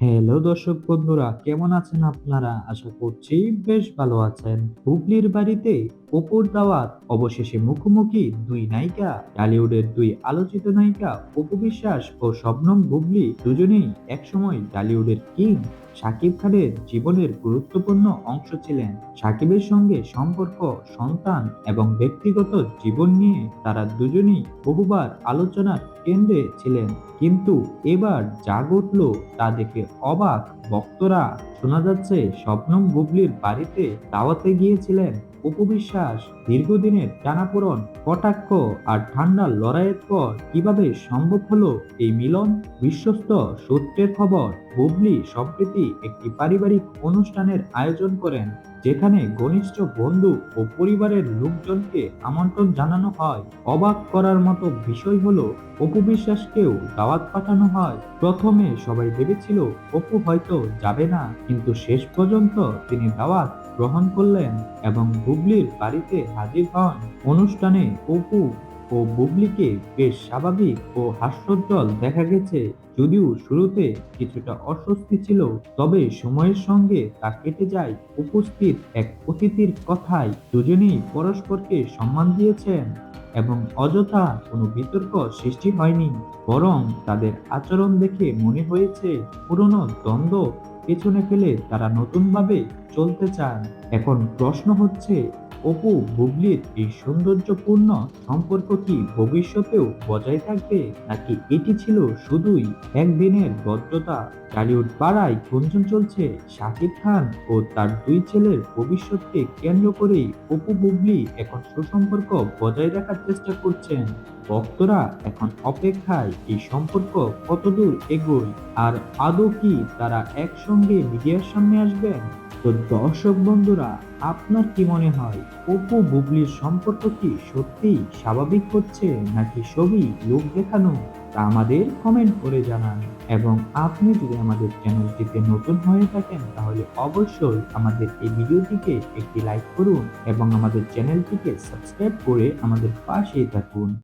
Hello দর্শক বন্ধুরা কেমন আছেন আপনারা? আশা করছি বেশ ভালো আছেন। হুগলির বাড়িতে অপুর দাওয়াত অবশেষে মুখোমুখি দুই নায়িকা, টলিউডের দুই আলোচিত নায়িকা অপু বিশ্বাস ও শবনম বুবলি দুজনেই একসময় টলিউডের কিং শাকিব খানের জীবনের গুরুত্বপূর্ণ অংশ ছিলেন। শাকিবের সঙ্গে সম্পর্ক, সন্তান এবং ব্যক্তিগত জীবন নিয়ে তারা দুজনেই বহুবার আলোচনার কেন্দ্রে ছিলেন। কিন্তু এবার যা ঘটল তা দেখে অবাক ভক্তরা। শোনা যাচ্ছে স্বপ্নম বুবলির বাড়িতে দাওয়াতে গিয়েছিলেন অপু বিশ্বাস দীর্ঘদিনের টানাপোড়ন, কটাক্ষ আর ঠান্ডার লড়াইয়ের পর কীভাবে সম্ভব হলো এই মিলন? বিশ্বস্ত সূত্রের খবর বুবলি সম্প্রতি একটি পারিবারিক অনুষ্ঠানের আয়োজন করেন, যেখানে ঘনিষ্ঠ বন্ধু ও পরিবারের লোকজনকে আমন্ত্রণ জানানো হয়। অবাক করার মতো বিষয় হলো অপু বিশ্বাসকেও দাওয়াত পাঠানো হয়। প্রথমে সবাই ভেবেছিল, অপু হয়তো যাবে না। কিন্তু শেষ পর্যন্ত তিনি দাওয়াত গ্রহণ করলেন এবং বুবলির বাড়িতে হাজির হন। অনুষ্ঠানে অপু ও বুবলিকে বেশ স্বাভাবিক ও হাস্যোজ্জ্বল দেখা গেছে। যদিও শুরুতে কিছুটা অস্বস্তি ছিল, তবে সময়ের সঙ্গে তা কেটে যায়। উপস্থিত এক অতিথির কথায় দুজনেই পরস্পরকে সম্মান দিয়েছেন এবং অযথা কোনো বিতর্ক সৃষ্টি হয়নি, বরং তাদের আচরণ দেখে মনে হয়েছে পুরনো দ্বন্দ্ব পেছনে ফেলে তারা নতুনভাবে চলতে চান। এখন প্রশ্ন হচ্ছে অপু, বুবলির এই সৌন্দর্যপূর্ণ সম্পর্ক কি ভবিষ্যতেও বজায় থাকবে? নাকি এটি ছিল শুধুই একদিনের বদ্ধতা টলিউড পাড়ায় গুঞ্জন চলছে শাকিব খান ও তার দুই ছেলের ভবিষ্যৎকে কেন্দ্র করেই অপু, বুবলি এখন সুসম্পর্ক বজায় রাখার চেষ্টা করছেন। ভক্তরা এখন অপেক্ষায় এই সম্পর্ক কতদূর এগোয়? আর আদৌ কি তারা একসঙ্গে মিডিয়ার সামনে আসবেন? তো দর্শক বন্ধুরা, আপনার কি মনে হয় অপু বুবলির সম্পর্ক কি সত্যিই স্বাভাবিক হচ্ছে নাকি সবই লোক দেখানো? তা আমাদের কমেন্ট করে জানান। এবং আপনি যদি আমাদের চ্যানেলটিতে নতুন হয়ে থাকেন, তাহলে অবশ্যই আমাদের এই ভিডিওটিকে একটি লাইক করুন এবং আমাদের চ্যানেলটিকে সাবস্ক্রাইব করে আমাদের পাশেই থাকুন।